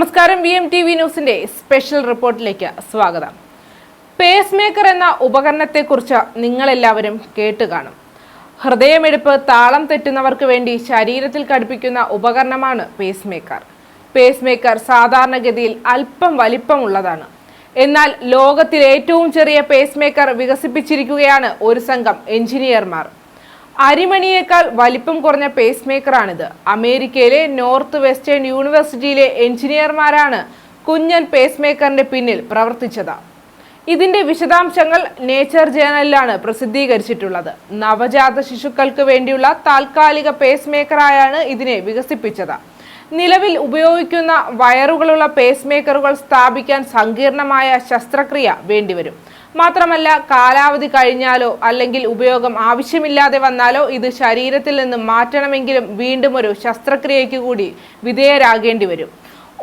നമസ്കാരം. V M T V ന്യൂസിന്റെ special റിപ്പോർട്ടിലേക്ക് സ്വാഗതം. പേസ് മേക്കർ എന്ന ഉപകരണത്തെക്കുറിച്ച് നിങ്ങളെല്ലാവരും കേട്ട് കാണും. ഹൃദയമെടുപ്പ് താളം തെറ്റുന്നവർക്ക് വേണ്ടി ശരീരത്തിൽ ഘടിപ്പിക്കുന്ന ഉപകരണമാണ് പേസ് മേക്കർ പേസ് മേക്കർ സാധാരണഗതിയിൽ അല്പം വലിപ്പമുള്ളതാണ്. എന്നാൽ ലോകത്തിലെ ഏറ്റവും ചെറിയ പേസ് മേക്കർ വികസിപ്പിച്ചിരിക്കുകയാണ് ഒരു സംഘം എഞ്ചിനീയർമാർ. അരിമണിയേക്കാൾ വലിപ്പം കുറഞ്ഞ പേസ് മേക്കറാണിത് അമേരിക്കയിലെ നോർത്ത് വെസ്റ്റേൺ യൂണിവേഴ്സിറ്റിയിലെ എഞ്ചിനീയർമാരാണ് കുഞ്ഞൻ പേസ് മേക്കറിന്റെ പിന്നിൽ പ്രവർത്തിച്ചത്. ഇതിന്റെ വിശദാംശങ്ങൾ നേച്ചർ ജേണലിലാണ് പ്രസിദ്ധീകരിച്ചിട്ടുള്ളത്. നവജാത ശിശുക്കൾക്ക് വേണ്ടിയുള്ള താൽക്കാലിക പേസ് മേക്കറായാണ് ഇതിനെ വികസിപ്പിച്ചത്. നിലവിൽ ഉപയോഗിക്കുന്ന വയറുകളുള്ള പേസ് മേക്കറുകൾ സ്ഥാപിക്കാൻ സങ്കീർണമായ ശസ്ത്രക്രിയ വേണ്ടിവരും. മാത്രമല്ല കാലാവധി കഴിഞ്ഞാലോ അല്ലെങ്കിൽ ഉപയോഗം ആവശ്യമില്ലാതെ വന്നാലോ ഇത് ശരീരത്തിൽ നിന്ന് മാറ്റണമെങ്കിലും വീണ്ടും ഒരു ശസ്ത്രക്രിയയ്ക്ക് കൂടി വിധേയരാകേണ്ടി വരും.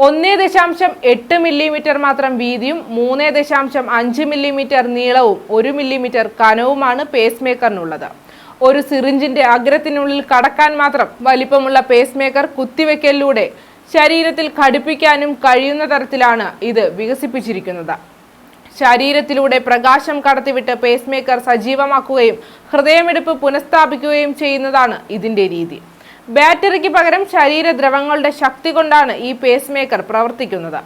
ഒന്നേ ദശാംശം എട്ട് മില്ലിമീറ്റർ മാത്രം വീതിയും മൂന്ന് ദശാംശം അഞ്ച് മില്ലിമീറ്റർ നീളവും ഒരു മില്ലിമീറ്റർ കനവുമാണ് പേസ് മേക്കറിനുള്ളത് ഒരു സിറിഞ്ചിന്റെ അഗ്രത്തിനുള്ളിൽ കടക്കാൻ മാത്രം വലിപ്പമുള്ള പേസ് മേക്കർ കുത്തിവെക്കലിലൂടെ ശരീരത്തിൽ ഘടിപ്പിക്കാനും കഴിയുന്ന തരത്തിലാണ് ഇത് വികസിപ്പിച്ചിരിക്കുന്നത്. ശരീരത്തിലൂടെ പ്രകാശം കടത്തിവിട്ട് പേസ് മേക്കർ സജീവമാക്കുകയും ഹൃദയമിടിപ്പ് പുനഃസ്ഥാപിക്കുകയും ചെയ്യുന്നതാണ് ഇതിന്റെ രീതി. ബാറ്ററിക്ക് പകരം ശരീരദ്രവങ്ങളുടെ ശക്തി കൊണ്ടാണ് ഈ പേസ് മേക്കർ പ്രവർത്തിക്കുന്നത്.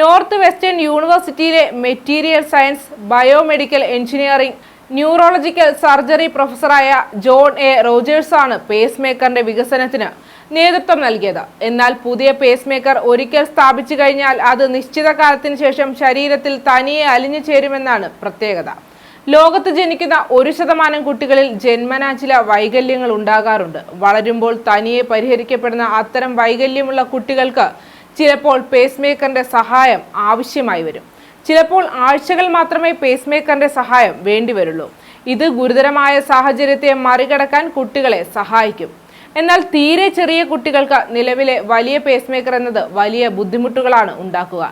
നോർത്ത് വെസ്റ്റേൺ യൂണിവേഴ്സിറ്റിയിലെ material science biomedical engineering neurological surgery പ്രൊഫസറായ John A റോജേഴ്സാണ് പേസ് മേക്കറിന്റെ വികസനത്തിന് നേതൃത്വം നൽകിയത്. എന്നാൽ പുതിയ പേസ് മേക്കർ ഒരിക്കൽ സ്ഥാപിച്ചു കഴിഞ്ഞാൽ അത് നിശ്ചിത കാലത്തിന് ശേഷം ശരീരത്തിൽ തനിയെ അലിഞ്ഞു ചേരുമെന്നാണ് പ്രത്യേകത. ലോകത്ത് ജനിക്കുന്ന ഒരു ശതമാനം കുട്ടികളിൽ ജന്മനാ ചില വൈകല്യങ്ങൾ ഉണ്ടാകാറുണ്ട്. വളരുമ്പോൾ തനിയെ പരിഹരിക്കപ്പെടുന്ന അത്തരം വൈകല്യമുള്ള കുട്ടികൾക്ക് ചിലപ്പോൾ പേസ് മേക്കറിന്റെ സഹായം ആവശ്യമായി വരും. ചിലപ്പോൾ ആഴ്ചകൾ മാത്രമേ പേസ് മേക്കറിന്റെ സഹായം വേണ്ടിവരുള്ളൂ ഇത് ഗുരുതരമായ സാഹചര്യത്തെ മറികടക്കാൻ കുട്ടികളെ സഹായിക്കും. എന്നാൽ തീരെ ചെറിയ കുട്ടികൾക്ക് നിലവിലെ വലിയ പേസ് മേക്കർ എന്നത് വലിയ ബുദ്ധിമുട്ടുകളാണ് ഉണ്ടാക്കുക.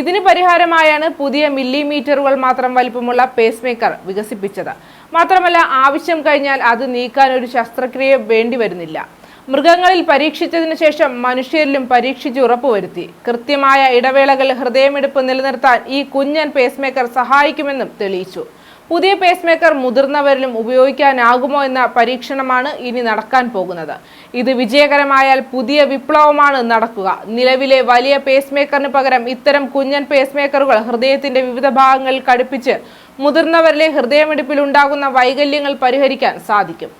ഇതിന് പരിഹാരമായാണ് പുതിയ മില്ലിമീറ്ററുകൾ മാത്രം വലിപ്പമുള്ള പേസ് മേക്കർ വികസിപ്പിച്ചത്. മാത്രമല്ല ആവശ്യം കഴിഞ്ഞാൽ അത് നീക്കാൻ ഒരു ശസ്ത്രക്രിയ വേണ്ടി വരുന്നില്ല. മൃഗങ്ങളിൽ പരീക്ഷിച്ചതിനു ശേഷം മനുഷ്യരിലും പരീക്ഷിച്ച് ഉറപ്പുവരുത്തി. കൃത്യമായ ഇടവേളകളിൽ ഹൃദയമിടിപ്പ് നിലനിർത്താൻ ഈ കുഞ്ഞൻ പേസ് മേക്കർ സഹായിക്കുമെന്നും തെളിയിച്ചു. പുതിയ പേസ് മേക്കർ മുതിർന്നവരിലും ഉപയോഗിക്കാനാകുമോ എന്ന പരീക്ഷണമാണ് ഇനി നടക്കാൻ പോകുന്നത്. ഇത് വിജയകരമായാൽ പുതിയ വിപ്ലവമാണ് നടക്കുക. നിലവിലെ വലിയ പേസ് മേക്കറിന് പകരം ഇത്തരം കുഞ്ഞൻ പേസ് മേക്കറുകൾ ഹൃദയത്തിന്റെ വിവിധ ഭാഗങ്ങളിൽ ഘടിപ്പിച്ച് മുതിർന്നവരിലെ ഹൃദയമിടിപ്പിൽ ഉണ്ടാകുന്ന വൈകല്യങ്ങൾ പരിഹരിക്കാൻ സാധിക്കും.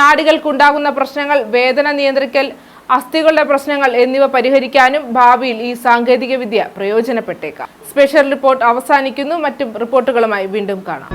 നാടികൾക്കുണ്ടാകുന്ന പ്രശ്നങ്ങൾ വേദന നിയന്ത്രിക്കൽ അസ്ഥികളുടെ പ്രശ്നങ്ങൾ എന്നിവ പരിഹരിക്കാനും ഭാവിയിൽ ഈ സാങ്കേതിക വിദ്യ പ്രയോജനപ്പെട്ടേക്കാം. സ്പെഷ്യൽ റിപ്പോർട്ട് അവസാനിക്കുന്നു. മറ്റു റിപ്പോർട്ടുകളുമായി വീണ്ടും കാണാം.